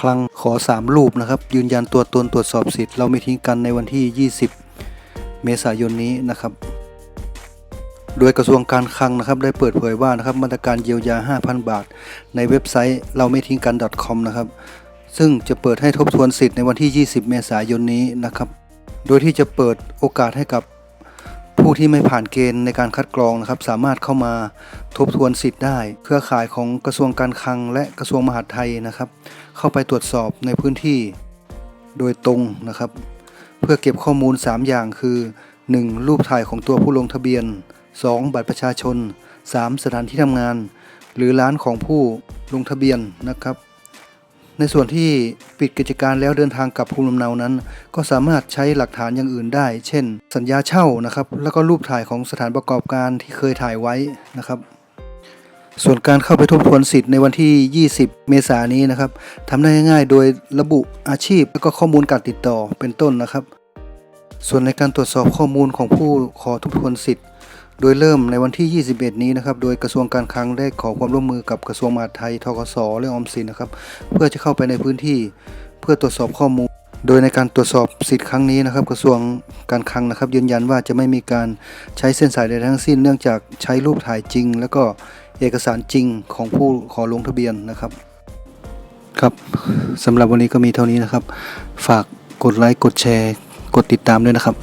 คลังขอ 3 รูปนะครับ ยืนยันตัวตนตรวจสอบสิทธิ์เราไม่ทิ้งกันในวันที่ 20 เมษายนนี้นะครับ โดยกระทรวงการคลังนะครับ ได้เปิดเผยว่านะครับมาตรการเยียวยา 5,000 บาท ในเว็บไซต์เราไม่ทิ้งกัน .com นะครับซึ่งจะเปิดให้ทบทวนสิทธิ์ในวันที่ 20 เมษายนนี้นะครับ โดยที่จะเปิดโอกาสให้กับ ผู้ที่ไม่ผ่านเกณฑ์ในการคัดกรองนะครับ สามารถเข้ามาทบทวนสิทธิ์ได้ เครือข่ายของกระทรวงการคลัง และกระทรวงมหาดไทยนะครับ เข้าไปตรวจสอบในพื้นที่โดยตรงนะครับ เพื่อเก็บข้อมูล 3 อย่างคือ 1. รูปถ่ายของตัวผู้ลงทะเบียน 2. บัตรประชาชน 3. สถานที่ทำงาน หรือร้านของผู้ลงทะเบียนนะครับ ในส่วนที่ปิดกิจการแล้วเดินทางกลับภูมิลำเนานั้น ก็สามารถใช้หลักฐานอย่างอื่นได้ เช่น สัญญาเช่านะครับ แล้วก็รูปถ่ายของสถานประกอบการที่เคยถ่ายไว้นะครับ ส่วนการเข้าไปทบทวนสิทธิ์ในวันที่ 20 เมษายนนี้นะครับทำได้ง่ายๆ โดยระบุอาชีพ และก็ข้อมูลการติดต่อเป็นต้นนะครับ ส่วนในการตรวจสอบข้อมูลของผู้ขอทบทวนสิทธิ์ โดยเริ่มในวันที่ 21 นี้นะครับ โดยกระทรวงการคลังได้ขอความร่วมมือกับกระทรวงมหาดไทย ทกส และออมสินนะครับ เพื่อจะเข้าไปในพื้นที่เพื่อตรวจสอบข้อมูล โดยในการตรวจสอบสิทธิ์ครั้งนี้นะครับ กระทรวงการคลังนะครับ ยืนยันว่าจะไม่มีการใช้เส้นสายใดทั้งสิ้น เนื่องจากใช้รูปถ่ายจริง แล้วก็เอกสารจริงของผู้ขอลงทะเบียนนะครับ ครับสำหรับวันนี้ก็มีเท่านี้นะครับ ฝากกดไลค์กดแชร์ กดติดตามด้วยนะครับ